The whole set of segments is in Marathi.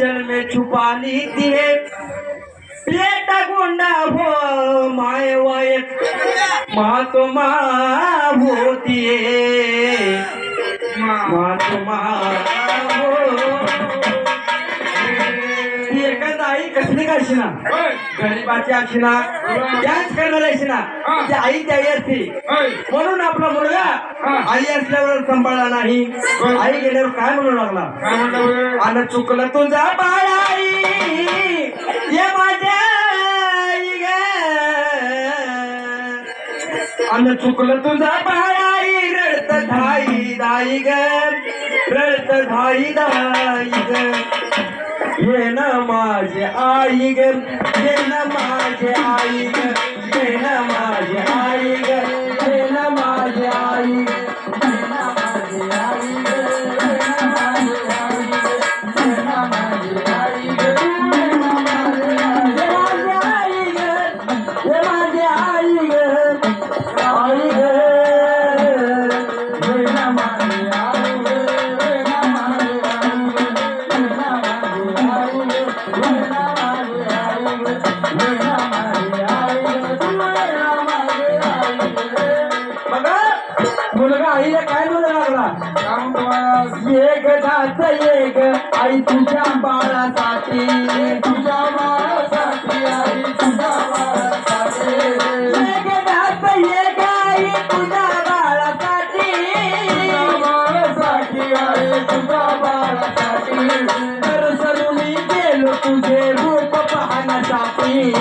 आंचल में छुपा लीती है बेटा गुंडा हो माय वय महात्मा होती है। महात्मा हो ती अशी ना गरीबाची अशी ना त्याच करणार अशी ना ती आई त्या आई असते म्हणून आपला मुलगा आई असल्यावर सांभाळला नाही. आई गेल्यावर काय म्हणू लागला? आणि चुकलं तुझा बाळाई ये माझ्या आणि चुकलं तुझा बाळाई रडत धाई दाई ग. रडत धाई दाई ग. ये न माझे आई ग ये न माझे आई ग ये न माझे आई ग ये न माझे आई Yeah. मुलगा आईला काय म्हणू लागला काय म्हणतो महाराज? एक दात एक आई तुझ्या बाळासाठी तुझ्या बाळासाठी आई तुझ्या बाळासाठी एक दात एक आई तुझ्या बाळासाठी तुझ्या बाळासाठी आई तुझ्या बाळासाठी तर सरुणी गेलो तुझे रूप पाहण्यासाठी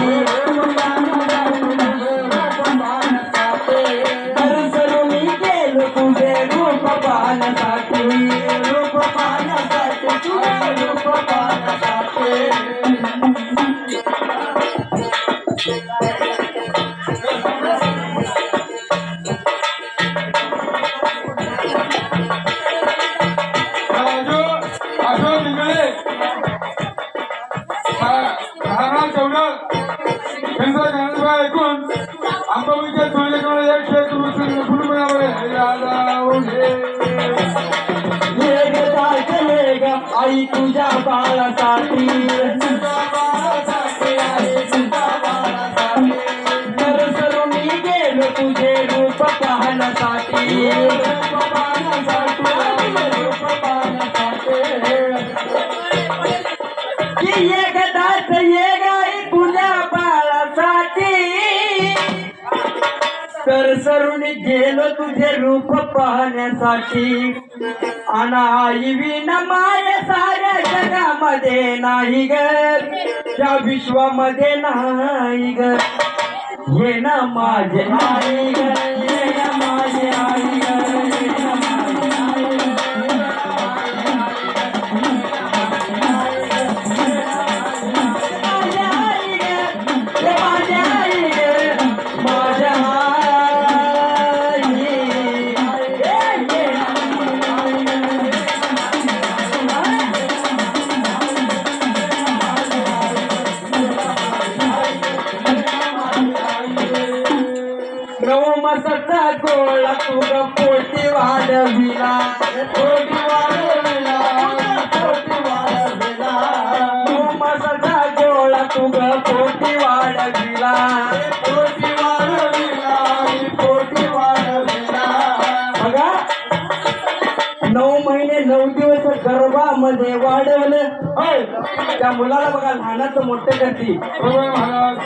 रूप पाहण्यासाठी की एक दाट ये गाई तुझ्या बाळासाठी तर सरुणी गेलो तुझे रूप पाहण्यासाठी. आणि विन माय साऱ्या जगामध्ये नाही ग. त्या विश्वामध्ये नाही ग. ये ना माझे नाही ग. गोळा तुझ पोटी वाढविला. पोटी वाढविला पोटी वाढविला नवमसाचा गोळा तुझ पोटी वाढविला. पोटी वाढविला पोटी वाढविला बघा नऊ महिने नऊ दिवस गर्भामध्ये वाढवलं. होय त्या मुलाला बघा लहानाचं मोठं करते. महाराज.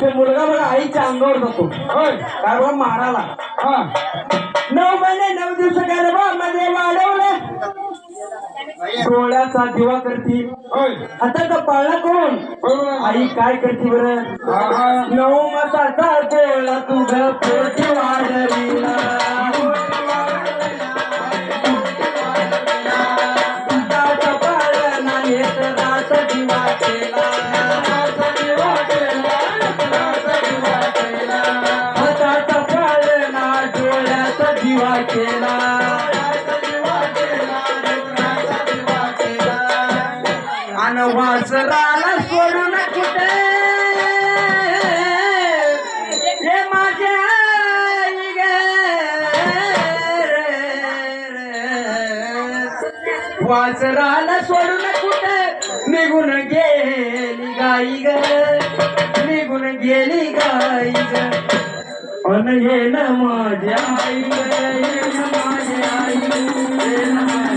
ते मुलगा बघा आईच्या अंगावर जातो. होय बघा माराला. नऊ महिने नऊ दिवस गर्भामध्ये वाढवलं डोळ्याचा दिवा करती. पाळणा करून. बरोबर आहे. आई काय करते बरं? हा, हा. नऊ मासाचा डोळा तुझ पोटी वाढविला हाताचा वासराला सोडून कुठे? हे माझ्या वासराला सोडून कुठे? निघून गेली गाई ग. निघून गेली गाई ग. हे ना माझ्या आई माझ्या आई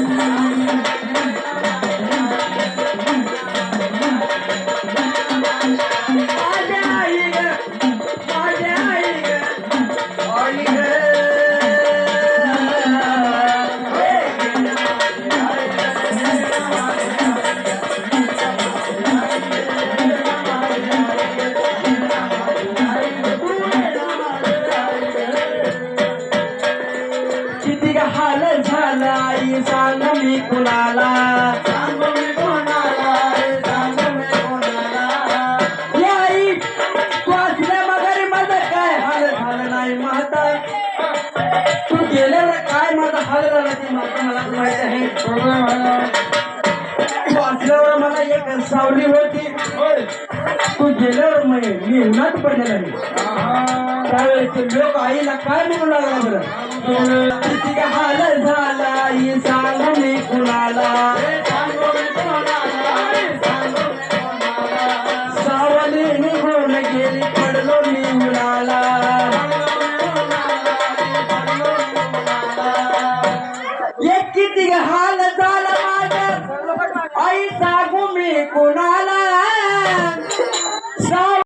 वाचल्यावर मला एक सावली होती तू गेल्यावर मी उन्हात पडलेला मी. त्यावेळेस लोक आईला काय म्हणू लागला बरं? झाला no